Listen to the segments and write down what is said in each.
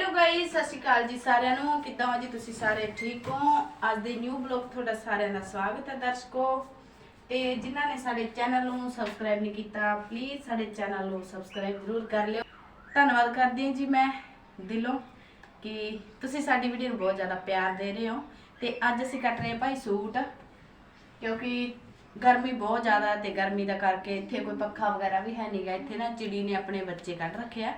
Hello guys ਸਤਿ ਸ਼੍ਰੀ ਅਕਾਲ ਜੀ ਸਾਰਿਆਂ ਨੂੰ। ਕਿੱਦਾਂ ਹੋ ਜੀ ਤੁਸੀਂ ਸਾਰੇ? ਠੀਕ ਹੋ? ਅੱਜ ਦੇ ਨਿਊ ਬਲੌਗ ਤੁਹਾਡਾ ਸਾਰਿਆਂ ਦਾ ਸਵਾਗਤ ਹੈ ਦਰਸ਼ਕੋ। ਤੇ ਜਿਨ੍ਹਾਂ ਨੇ ਸਾਡੇ ਚੈਨਲ ਨੂੰ ਸਬਸਕ੍ਰਾਈਬ ਨਹੀਂ ਕੀਤਾ ਪਲੀਜ਼ ਸਾਡੇ ਚੈਨਲ ਨੂੰ ਸਬਸਕ੍ਰਾਈਬ ਜ਼ਰੂਰ ਕਰ ਲਿਓ। ਧੰਨਵਾਦ ਕਰਦੀ ਹਾਂ ਜੀ ਮੈਂ ਦਿਲੋਂ ਕਿ ਤੁਸੀਂ ਸਾਡੀ ਵੀਡੀਓ ਨੂੰ ਬਹੁਤ ਜ਼ਿਆਦਾ ਪਿਆਰ ਦੇ ਰਹੇ ਹੋ। ਤੇ ਅੱਜ ਅਸੀਂ ਕੱਟ ਰਹੇ ਭਾਈ ਸੂਟ, ਕਿਉਂਕਿ ਗਰਮੀ ਬਹੁਤ ਜ਼ਿਆਦਾ ਹੈ ਤੇ ਗਰਮੀ ਦਾ ਕਰਕੇ ਇੱਥੇ ਕੋਈ ਪੱਖਾ ਵਗੈਰਾ ਵੀ ਹੈ ਨਹੀਂਗਾ ਇੱਥੇ ਨਾ ਚਿੜੀ ਨੇ ਆਪਣੇ ਬੱਚੇ ਕੱਢ ਰੱਖਿਆ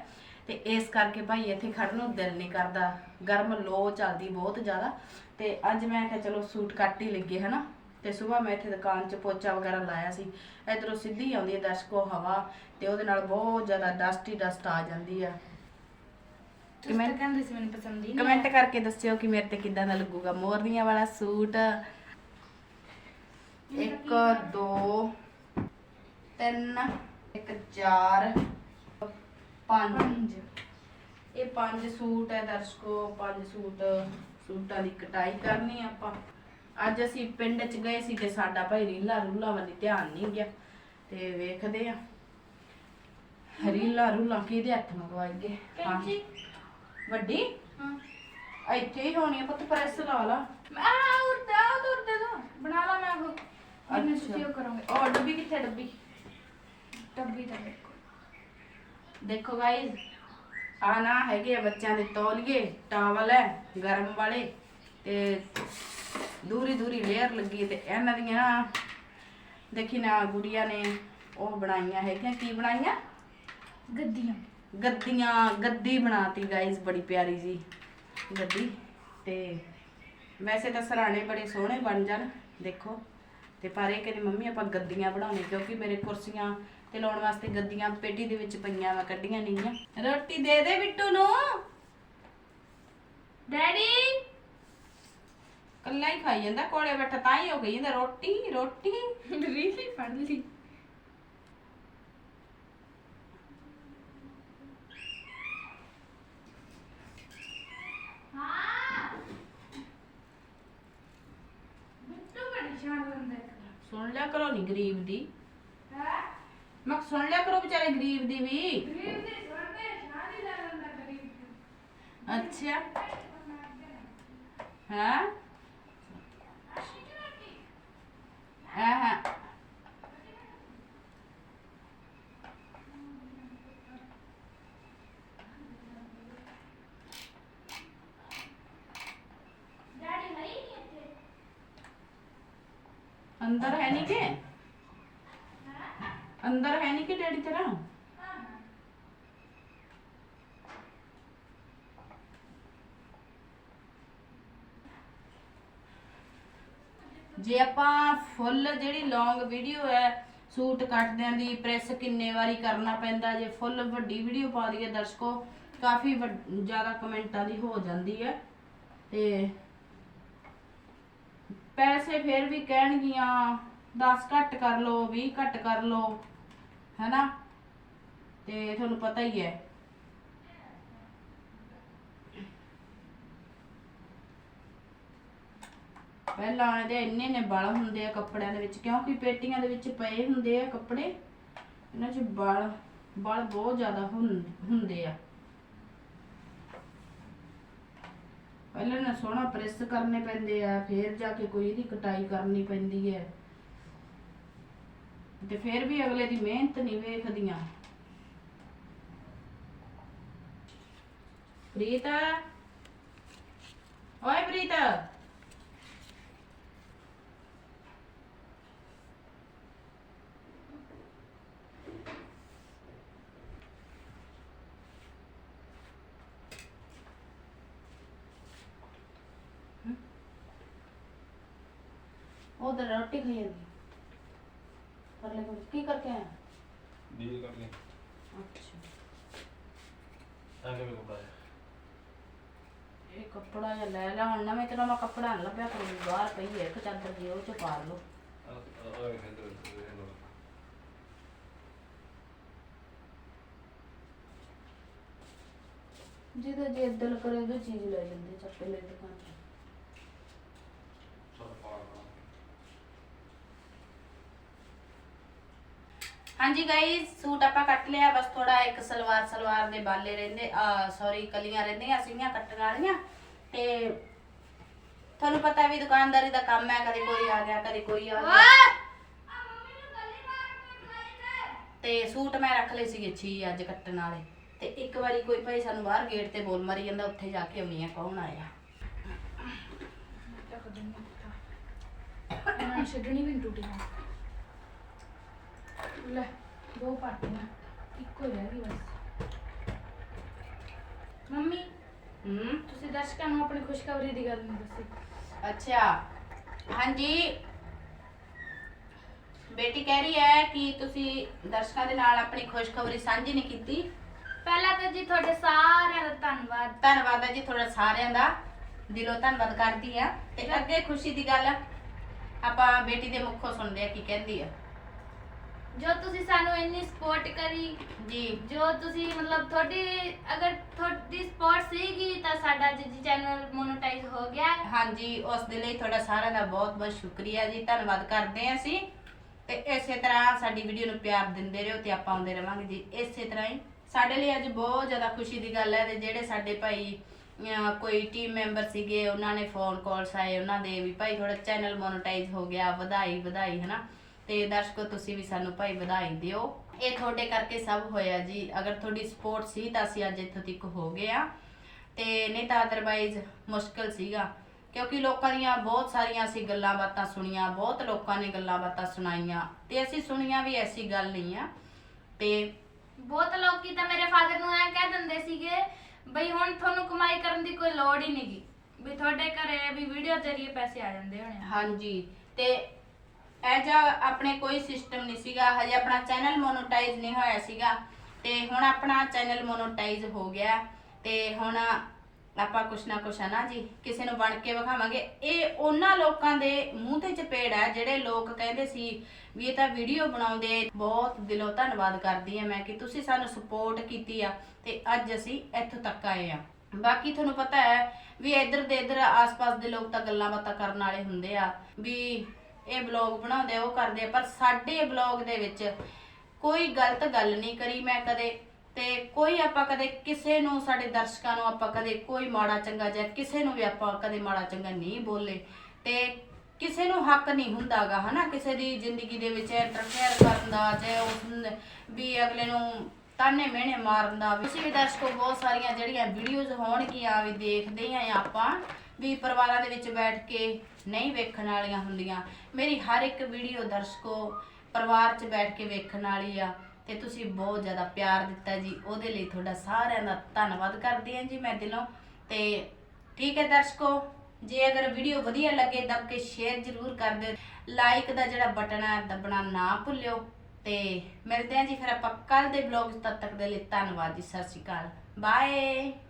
ਤੇ ਇਸ ਕਰਕੇ ਭਾਈ ਇੱਥੇ ਖੜਨ ਨੂੰ ਦਿਲ ਨਹੀਂ ਕਰਦਾ। ਗਰਮ ਲੋ ਚੱਲਦੀ ਬਹੁਤ ਜ਼ਿਆਦਾ। ਤੇ ਅੱਜ ਮੈਂ ਕਿਹਾ ਚਲੋ ਸੂਟ ਕੱਟ ਹੀ ਲੱਗੇ ਹਨਾ? ਤੇ ਸਵੇਰ ਮੈਂ ਇੱਥੇ ਦੁਕਾਨ 'ਚ ਪੋਚਾ ਵਗੈਰਾ ਲਾਇਆ ਸੀ। ਇਧਰੋਂ ਸਿੱਧੀ ਆਉਂਦੀ ਹੈ ਦਰਸ਼ਕੋ ਹਵਾ ਤੇ ਉਹਦੇ ਨਾਲ ਬਹੁਤ ਜ਼ਿਆਦਾ ਡਸਟ ਹੀ ਡਸਟ ਆ ਜਾਂਦੀ ਆ। ਤਾਂ ਕਹਿੰਦੇ ਸੀ ਮੈਨੂੰ ਪਸੰਦ ਹੀ ਨਹੀਂ ਕਮੈਂਟ ਕਰਕੇ ਦੱਸਿਓ ਕਿ ਮੇਰੇ ਤੇ ਕਿੱਦਾਂ ਦਾ ਲੱਗੂਗਾ। ਮੋਰਨੀਆਂ ਵਾਲਾ ਸੂਟ। ਇੱਕ ਦੋ ਤਿੰਨ ਇੱਕ ਚਾਰ। ਪੰਜ। ਇਹ ਪੰਜ ਸੂਟ ਹੈ ਦਰਸ਼ਕੋ ਪੰਜ ਸੂਟ ਸੂਟਾਂ ਦੀ ਕਟਾਈ ਕਰਨੀ ਆਪਾਂ। ਅੱਜ ਅਸੀਂ ਪਿੰਡ ਚ ਗਏ ਸੀ ਤੇ ਸਾਡਾ ਭਾਈ ਰੀਲਾ ਰੂਲਾ ਵੱਲ ਧਿਆਨ ਨਹੀਂ ਗਿਆ। ਤੇ ਵੇਖਦੇ ਆ। ਰੀਲਾ ਰੂਲਾ ਕਿਹਦੇ ਹੱਥ ਮੰਗਵਾਈ ਗਏ ਕੈਂਚੀ ਵੱਡੀ? ਹਾਂ। ਇੱਥੇ ਹੀ ਹੋਣੀ ਆ ਪੁੱਤ ਪ੍ਰੈਸ ਲਾ ਲਾ। ਆ ਉਰਦਾ ਉਰਦੇ ਦੋ ਬਣਾ ਲਾ ਮੈਂ ਉਹ। ਜਿੰਨੇ ਅੱਛਾ। ਕਰੋਗੇ। ਉਹ ਡੱਬੀ ਕਿੱਥੇ ਡੱਬੀ? ਟੱਬੀ ਤਾਂ ਦੇਖੋ। ਦੇਖੋ ਗਾਇਜ਼ ਆ ਨਾ ਹੈਗੇ ਆ ਬੱਚਿਆਂ ਦੇ ਤੌਲੀਏ ਟਾਵਲ ਹੈ ਗਰਮ ਵਾਲੇ ਤੇ ਦੂਰੀ ਦੂਰੀ ਲੇਅਰ ਲੱਗੀ ਤੇ ਇਹਨਾਂ ਦੀਆਂ ਦੇਖੀ ਨਾ ਗੁੜੀਆਂ ਨੇ ਉਹ ਬਣਾਈਆਂ ਹੈਗੀਆਂ ਕੀ ਬਣਾਈਆਂ? ਗੱਦੀਆਂ। ਗੱਦੀਆਂ ਗੱਦੀ ਬਣਾਤੀ ਗਾਇਜ਼ ਬੜੀ ਪਿਆਰੀ ਜੀ ਗੱਦੀ ਤੇ ਵੈਸੇ ਤਾਂ ਸਰਾਣੇ ਬੜੇ ਸੋਹਣੇ ਬਣ ਜਾਣ ਦੇਖੋ। ਤੇ ਪਰ ਇਹ ਕਹਿੰਦੀ ਮੰਮੀ ਆਪਾਂ ਗੱਦੀਆਂ ਬਣਾਉਣੇ ਕਿਉਂਕਿ ਮੇਰੇ ਕੁਰਸੀਆਂ ਤੇ ਲਾਉਣ ਵਾਸਤੇ ਗੱਦੀਆਂ ਪੇਟੀ ਦੇ ਵਿੱਚ ਪਈਆਂ ਵਾ ਕੱਢੀਆਂ ਨਹੀਂ ਆ ਰੋਟੀ ਦੇ ਦੇ ਬਿੱਟੂ ਨੂੰ। ਡੈਡੀ। ਕੱਲਾ ਹੀ ਖਾਈ ਜਾਂਦਾ ਕੋਲੇ ਬੈਠਾ ਤਾਂ ਹੀ ਹੋ ਗਈ ਜਾਂਦਾ ਰੋਟੀ ਰੋਟੀ। ਰੀਲੀ ਫੜ ਲਈ। ਹਾਂ। ਬਿੱਟੂ ਬੜੀ ਸ਼ਾਨ ਹੁੰਦਾ ਹੈ। ਸੁਣ ਲਿਆ ਕਰੋ ਨਹੀਂ ਗਰੀਬ ਦੀ। ਹੈ ਮੈਂ ਕਿਹਾ ਸੁਣ ਲਿਆ ਕਰੋ ਵਿਚਾਰੇ ਗਰੀਬ ਦੀ ਵੀ। ਗਰੀਬ ਦੇ ਸੁਣਦੇ ਸ਼ਾਨ ਹੀ ਲੈ ਗਰੀਬ ਅੱਛਾ। ਹਾਂ ਆਹ ਡੈਡੀ ਨਹੀਂ ਇੱਥੇ ਅੰਦਰ ਹੈ ਨਹੀਂ ਕਿ? ਅੰਦਰ ਹੈ ਨਹੀਂ ਕਿ ਡੈਡੀ ਤੇਰਾ? ਜੇ ਆਪਾਂ ਫੁੱਲ ਜਿਹੜੀ ਲੌਂਗ ਵੀਡੀਓ ਹੈ, ਸੂਟ ਕੱਟਦਿਆਂ ਦੀ ਪ੍ਰੈਸ ਕਿੰਨੇ ਵਾਰੀ ਕਰਨਾ ਪੈਂਦਾ, ਜੇ ਫੁੱਲ ਵੱਡੀ ਵੀਡੀਓ ਪਾ ਦਈਏ ਦਰਸ਼ਕੋ, ਕਾਫੀ ਜ਼ਿਆਦਾ ਕਮੈਂਟਾਂ ਦੀ ਹੋ ਜਾਂਦੀ ਹੈ। ਤੇ ਪੈਸੇ ਫਿਰ ਵੀ ਕਹਿਣਗੀਆਂ 10 ਘੱਟ ਕਰ ਲਓ 20 ਘੱਟ ਕਰ ਲਓ, ਹੈਨਾ? ਤੇ ਤੁਹਾਨੂੰ ਪਤਾ ਹੀ ਹੈ। ਪਹਿਲਾਂ ਇਹਦੇ ਇੰਨੇ ਨੇ ਬਲ ਹੁੰਦੇ ਆ ਕੱਪੜਿਆਂ ਦੇ ਵਿੱਚ, ਕਿਉਂਕਿ ਪੇਟੀਆਂ ਦੇ ਵਿੱਚ ਪਏ ਹੁੰਦੇ ਆ ਕੱਪੜੇ, ਇਹਨਾਂ 'ਚ ਬਲ ਬਲ ਬਹੁਤ ਜ਼ਿਆਦਾ ਹੁੰ- ਹੁੰਦੇ ਆ। ਪਹਿਲਾਂ ਨਾ ਸੋਹਣਾ ਪ੍ਰੈਸ ਕਰਨੇ ਪੈਂਦੇ ਆ, ਫੇਰ ਜਾ ਕੇ ਕੋਈ ਇਹਦੀ ਕਟਾਈ ਕਰਨੀ ਪੈਂਦੀ ਹੈ ਤੇ ਫਿਰ ਵੀ ਅਗਲੇ ਦੀ ਮਿਹਨਤ ਨਹੀਂ ਵੇਖਦੀਆਂ। ਪ੍ਰੀਤ? ਓਏ ਪ੍ਰੀਤ! ਤਾਂ ਰੋਟੀ ਖਾਈ ਜਾਂਦੀ। ਪਰ ਲੈ ਕੀ ਕਰਕੇ ਆਇਆ? ਡੀਲ ਕਰ ਲਈ। ਅੱਛਾ। ਆ ਕੇ ਕਪੜਾ ਹੈ ਇਹ ਕੱਪੜਾ ਜਿਹਾ ਲੈ ਲੈ ਹੁਣ ਨਵੇਂ ਤਰ੍ਹਾਂ ਦਾ ਕੱਪੜਾ ਨਾ ਲੱਭਿਆ ਕਰੋ ਬਾਹਰ ਪਈ ਹੈ ਇੱਕ ਚਾਦਰ ਜੀ ਉਹ ਚ ਪਾ ਲਓ। ਜਿਹਦਾ ਜੇ ਦਿਲ ਕਰੇ ਉਹ ਚੀਜ਼ ਲੈ ਜਾਂਦੇ ਚੱਕ ਲੈ ਦੁਕਾਨ ਤੋਂ ਸਾਰਾ ਪਾਰ ਹਾਂਜੀ ਗਾਈਸ ਸੂਟ ਆਪਾਂ ਕੱਟ ਲਿਆ ਬਸ ਥੋੜਾ ਇੱਕ ਸਲਵਾਰ ਸਲਵਾਰ ਦੇ ਬਾਲੇ ਰਹਿੰਦੇ ਆ ਸੌਰੀ ਕਲੀਆਂ ਰਹਿੰਦੀਆਂ ਸੀਗੀਆਂ ਕੱਟਣ ਵਾਲੀਆਂ। ਤੇ ਤੁਹਾਨੂੰ ਪਤਾ ਵੀ ਦੁਕਾਨਦਾਰੀ ਦਾ ਕੰਮ ਹੈ ਕਦੇ ਕੋਈ ਆ ਗਿਆ ਕਦੇ ਕੋਈ ਆ ਗਿਆ। ਤੇ ਸੂਟ ਮੈਂ ਰੱਖ ਲਏ ਸੀਗੇ ਛੀ ਅੱਜ ਕੱਟਣ ਵਾਲੇ। ਤੇ ਇੱਕ ਵਾਰੀ ਕੋਈ ਭਾਈ ਸਾਨੂੰ ਬਾਹਰ ਗੇਟ ਤੇ ਬੋਲ ਮਾਰੀ ਜਾਂਦਾ ਉੱਥੇ ਜਾ ਕੇ ਆਉਣੀ ਆ ਕੌਣ ਆਇਆ? ਛੱਡਣੀ ਵੀ ਨਹੀਂ ਟੁੱਟੀ। ਲੈ ਦੋ ਪਾਟੀਆਂ ਇੱਕੋ ਹੀ ਰਹਿ ਗਈ ਬਸ। ਮੰਮੀ ਹੂੰ? ਤੁਸੀਂ ਦਰਸ਼ਕਾਂ ਨੂੰ ਆਪਣੀ ਖੁਸ਼ਖਬਰੀ ਦੀ ਗੱਲ ਨਹੀਂ ਦੱਸੀ। ਅੱਛਾ ਹਾਂਜੀ। ਬੇਟੀ ਕਹਿ ਰਹੀ ਹੈ ਕਿ ਤੁਸੀਂ ਦਰਸ਼ਕਾਂ ਦੇ ਨਾਲ ਆਪਣੀ ਖੁਸ਼ਖਬਰੀ ਸਾਂਝੀ ਨਹੀਂ ਕੀਤੀ। ਪਹਿਲਾਂ ਤਾਂ ਜੀ ਤੁਹਾਡੇ ਸਾਰਿਆਂ ਦਾ ਧੰਨਵਾਦ। ਧੰਨਵਾਦ ਹੈ ਜੀ ਤੁਹਾਡਾ ਸਾਰਿਆਂ ਦਾ। ਦਿਲੋਂ ਧੰਨਵਾਦ ਕਰਦੀ ਆ ਤੇ ਅੱਗੇ ਖੁਸ਼ੀ ਦੀ ਗੱਲ ਆਪਾਂ ਬੇਟੀ ਦੇ ਮੁਖੋਂ ਸੁਣਦੇ ਆ ਕੀ ਕਹਿੰਦੀ ਆ ਜੋ ਤੁਸੀਂ ਸਾਨੂੰ ਇੰਨੀ ਸਪੋਰਟ ਕਰੀ ਜੀ। ਜੋ ਤੁਸੀਂ ਮਤਲਬ ਤੁਹਾਡੀ ਅਗਰ ਤੁਹਾਡੀ ਸਪੋਰਟ ਸੀਗੀ ਤਾਂ ਸਾਡਾ ਜੀ ਚੈਨਲ ਮੋਨੇਟਾਈਜ਼ ਹੋ ਗਿਆ। ਹਾਂਜੀ ਉਸ ਦੇ ਲਈ ਤੁਹਾਡਾ ਸਾਰਿਆਂ ਦਾ ਬਹੁਤ ਬਹੁਤ ਸ਼ੁਕਰੀਆ ਜੀ। ਧੰਨਵਾਦ ਕਰਦੇ ਹਾਂ ਅਸੀਂ। ਤੇ ਇਸੇ ਤਰ੍ਹਾਂ ਸਾਡੀ ਵੀਡੀਓ ਨੂੰ ਪਿਆਰ ਦਿੰਦੇ ਰਹੋ ਤੇ ਆਪਾਂ ਆਉਂਦੇ ਰਵਾਂਗੇ ਜੀ। ਇਸੇ ਤਰ੍ਹਾਂ ਹੀ ਸਾਡੇ ਲਈ ਅੱਜ ਬਹੁਤ ਜ਼ਿਆਦਾ ਖੁਸ਼ੀ ਦੀ ਗੱਲ ਹੈ ਤੇ ਜਿਹੜੇ ਸਾਡੇ ਭਾਈ ਅਹ ਕੋਈ ਟੀਮ ਮੈਂਬਰ ਸੀਗੇ ਉਹਨਾਂ ਨੇ ਫੋਨ ਕਾਲਸ ਆਏ ਉਹਨਾਂ ਦੇ ਵੀ ਭਾਈ ਤੁਹਾਡਾ ਚੈਨਲ ਮੋਨੇਟਾਈਜ਼ ਹੋ ਗਿਆ ਵਧਾਈ ਵਧਾਈ ਹਨਾ? ਤੇ ਦਰਸ਼ਕੋ ਤੁਸੀਂ ਵੀ ਸਾਨੂੰ ਭਾਈ ਵਧਾਈ ਦਿਓ। ਇਹ ਤੁਹਾਡੇ ਕਰਕੇ ਸਭ ਹੋਇਆ ਜੀ। ਅਗਰ ਤੁਹਾਡੀ ਸਪੋਰਟ ਸੀ ਤਾਂ ਅਸੀਂ ਅੱਜ ਇੱਥੋਂ ਤੱਕ ਹੋ ਗਏ ਆ। ਤੇ ਨਹੀਂ ਤਾਂ ਅਦਰਵਾਈਜ਼ ਮੁਸ਼ਕਲ ਸੀਗਾ। ਕਿਉਂਕਿ ਲੋਕਾਂ ਦੀਆਂ ਬਹੁਤ ਸਾਰੀਆਂ ਅਸੀਂ ਗੱਲਾਂ ਬਾਤਾਂ ਸੁਣੀਆਂ ਬਹੁਤ ਲੋਕਾਂ ਨੇ ਗੱਲਾਂ ਬਾਤਾਂ ਸੁਣਾਈਆਂ। ਤੇ ਅਸੀਂ ਸੁਣੀਆਂ ਵੀ ਐਸੀ ਗੱਲ ਨਹੀਂ ਆ। ਤੇ ਬਹੁਤ ਲੋਕੀ ਤਾਂ ਮੇਰੇ ਫਾਦਰ ਨੂੰ ਐ ਕਹਿ ਦਿੰਦੇ ਸੀਗੇ ਬਈ ਹੁਣ ਤੁਹਾਨੂੰ ਕਮਾਈ ਕਰਨ ਦੀ ਕੋਈ ਲੋੜ ਹੀ ਨਹੀਂਗੀ ਵੀ ਤੁਹਾਡੇ ਘਰੇ ਵੀ ਵੀਡੀਓ ਜ਼ਰੀਏ ਪੈਸੇ ਆ ਜਾਂਦੇ ਹੋਣੇ। ਹਾਂਜੀ। ਤੇ ਇਹ ਜਿਹਾ ਆਪਣੇ ਕੋਈ ਸਿਸਟਮ ਨਹੀਂ ਸੀਗਾ, ਹਜੇ ਆਪਣਾ ਚੈਨਲ ਮੋਨੋਟਾਈਜ਼ ਨਹੀਂ ਹੋਇਆ ਸੀਗਾ, ਤੇ ਹੁਣ ਆਪਣਾ ਚੈਨਲ ਮੋਨੋਟਾਈਜ਼ ਹੋ ਗਿਆ, ਤੇ ਹੁਣ ਆਪਾਂ ਕੁਛ ਨਾ ਕੁਛ ਹੈ ਨਾ ਜੀ, ਕਿਸੇ ਨੂੰ ਬਣ ਕੇ ਵਿਖਾਵਾਂਗੇ। ਇਹ ਉਹਨਾਂ ਲੋਕਾਂ ਦੇ ਮੂੰਹ ਤੇ ਚਪੇੜ ਹੈ, ਜਿਹੜੇ ਲੋਕ ਕਹਿੰਦੇ ਸੀ ਵੀ ਇਹ ਤਾਂ ਵੀਡੀਓ ਬਣਾਉਂਦੇ ਬਹੁਤ ਦਿਲੋਂ ਧੰਨਵਾਦ ਕਰਦੀ ਆ ਮੈਂ ਕਿ ਤੁਸੀਂ ਸਾਨੂੰ ਸਪੋਰਟ ਕੀਤੀ ਆ, ਤੇ ਅੱਜ ਅਸੀਂ ਇੱਥੋਂ ਤੱਕ ਆਏ ਆ। ਬਾਕੀ ਤੁਹਾਨੂੰ ਪਤਾ ਹੈ ਵੀ ਇੱਧਰ ਦੇ ਇੱਧਰ ਆਸ-ਪਾਸ ਦੇ ਲੋਕ ਤਾਂ ਗੱਲਾਂ ਬਾਤਾਂ ਕਰਨ ਵਾਲੇ ਹੁੰਦੇ ਆ, ਵੀ ਇਹ ਬਲੌਗ ਬਣਾਉਂਦੇ ਉਹ ਕਰਦੇ ਪਰ ਸਾਡੇ ਬਲੌਗ ਦੇ ਵਿੱਚ ਕੋਈ ਗਲਤ ਗੱਲ ਨਹੀਂ ਕਰੀ ਮੈਂ ਕਦੇ। ਤੇ ਕੋਈ ਆਪਾਂ ਕਦੇ ਕਿਸੇ ਨੂੰ, ਸਾਡੇ ਦਰਸ਼ਕਾਂ ਨੂੰ ਆਪਾਂ ਕਦੇ ਕੋਈ ਮਾੜਾ ਚੰਗਾ ਜਾਂ ਕਿਸੇ ਨੂੰ ਵੀ ਆਪਾਂ ਕਦੇ ਮਾੜਾ ਚੰਗਾ ਨਹੀਂ ਬੋਲੇ। ਤੇ ਕਿਸੇ ਨੂੰ ਹੱਕ ਨਹੀਂ ਹੁੰਦਾਗਾ, ਹਨਾ? ਕਿਸੇ ਦੀ ਜ਼ਿੰਦਗੀ ਦੇ ਵਿੱਚ ਇੰਟਰਫੇਅਰ ਕਰਨ ਦਾ ਜਾਂ ਉਸ ਵੀ ਅਗਲੇ ਨੂੰ ਤਾਨੇ ਮਿਹਣੇ ਮਾਰਨ ਦਾ। ਵੀ ਤੁਸੀਂ ਵੀ ਦਰਸ਼ਕੋ ਬਹੁਤ ਸਾਰੀਆਂ ਜਿਹੜੀਆਂ ਵੀਡੀਓਜ਼ ਹੋਣਗੀਆਂ ਵੀ ਦੇਖਦੇ ਹੀ ਆਪਾਂ ਵੀ ਪਰਿਵਾਰਾਂ ਦੇ ਵਿੱਚ ਬੈਠ ਕੇ ਨਹੀਂ ਵੇਖਣ ਵਾਲੀਆਂ ਹੁੰਦੀਆਂ। ਮੇਰੀ ਹਰ ਇੱਕ ਵੀਡੀਓ ਦਰਸ਼ਕੋ ਪਰਿਵਾਰ 'ਚ ਬੈਠ ਕੇ ਵੇਖਣ ਵਾਲੀ ਆ ਤੇ ਤੁਸੀਂ ਬਹੁਤ ਜ਼ਿਆਦਾ ਪਿਆਰ ਦਿੱਤਾ ਜੀ। ਉਹਦੇ ਲਈ ਤੁਹਾਡਾ ਸਾਰਿਆਂ ਦਾ ਧੰਨਵਾਦ ਕਰਦੀ ਹਾਂ ਜੀ ਮੈਂ ਦਿਲੋਂ। ਤੇ ਠੀਕ ਹੈ ਦਰਸ਼ਕੋ, ਜੇ ਅਗਰ ਵੀਡੀਓ ਵਧੀਆ ਲੱਗੇ ਦਬ ਕੇ ਸ਼ੇਅਰ ਜ਼ਰੂਰ ਕਰ ਦਿਓ। ਲਾਈਕ ਦਾ ਜਿਹੜਾ ਬਟਨ ਹੈ ਦਬਣਾ ਨਾ ਭੁੱਲਿਓ। ਤੇ ਮਿਲਦੇ ਹਾਂ ਜੀ ਫਿਰ ਆਪਾਂ ਕੱਲ ਦੇ ਵਲੌਗ ਤਦ ਤੱਕ ਦੇ ਲਈ ਧੰਨਵਾਦ ਜੀ, ਸਤਿ ਸ਼੍ਰੀ ਅਕਾਲ। ਬਾਏ